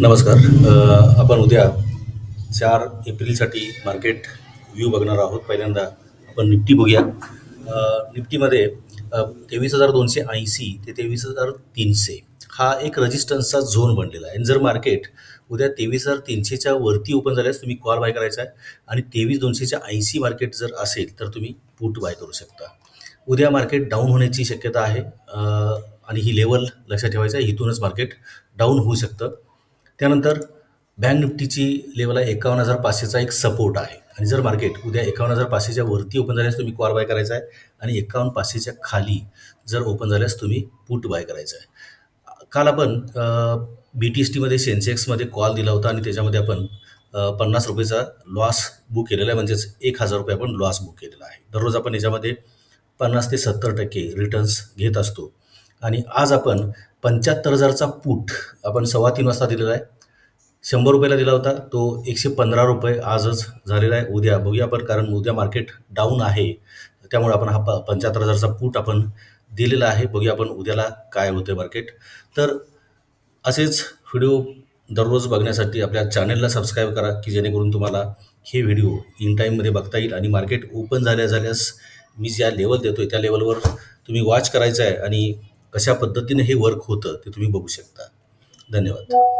नमस्कार. आपण उद्या चार एप्रिलसाठी मार्केट व्ह्यू बघणार आहोत. पहिल्यांदा आपण निफ्टी बघूया. निफ्टीमध्ये तेवीस हजार दोनशे ऐंशी ते तेवीस हजार तीनशे हा एक रजिस्टन्सचा झोन बनलेला आहे. जर मार्केट उद्या तेवीस हजार तीनशेच्या वरती ओपन झाल्यास तुम्ही कॉल बाय करायचा आहे. आणि तेवीस दोनशेच्या ऐंशी मार्केट जर असेल तर तुम्ही पुट बाय करू शकता. उद्या मार्केट डाऊन होण्याची शक्यता आहे. आणि ही लेवल लक्षात ठेवायचं आहे. इथूनच मार्केट डाऊन होऊ शकतं. त्यानंतर बँक निफ्टीची लेवल आहे एकावन्न हजार पाचशेचा एक सपोर्ट आहे. आणि जर मार्केट उद्या एकावन्न हजार पाचशेच्या वरती ओपन झाल्यास तुम्ही कॉल बाय करायचा आहे आणि एकावन्न पाचशेच्या खाली जर ओपन झाल्यास तुम्ही पुट बाय करायचं आहे. काल आपण बी टी एस टीमध्ये सेन्सेक्समध्ये कॉल दिला होता आणि त्याच्यामध्ये आपण पन्नास रुपयेचा लॉस बुक केलेला आहे. म्हणजेच एक हजार रुपये आपण लॉस बुक केलेला आहे. दररोज आपण याच्यामध्ये पन्नास ते सत्तर टक्के रिटर्न्स घेत असतो. आणि आज आपण पंच्याहत्तर हजारचा पूट आपण सव्वा तीन वाजता दिलेला आहे. शंभर रुपयाला दिला होता तो एकशे पंधरा रुपये आजच झालेला आहे. उद्या बघूया आपण कारण उद्या मार्केट डाऊन आहे. त्यामुळे आपण हा प पंच्याहत्तर हजारचा पूट आपण दिलेला आहे. बघूया आपण उद्याला काय होतं मार्केट तर असेच व्हिडिओ दररोज बघण्यासाठी आपल्या चॅनलला सबस्क्राईब करा की जेणेकरून तुम्हाला हे व्हिडिओ इन टाईममध्ये बघता येईल आणि मार्केट ओपन झाल्या झाल्यास मी ज्या लेवल देतो आहे त्या लेवलवर तुम्ही वॉच करायचं आहे आणि कशा पद्धतीने हे वर्क होतं ते तुम्ही बघू शकता. धन्यवाद.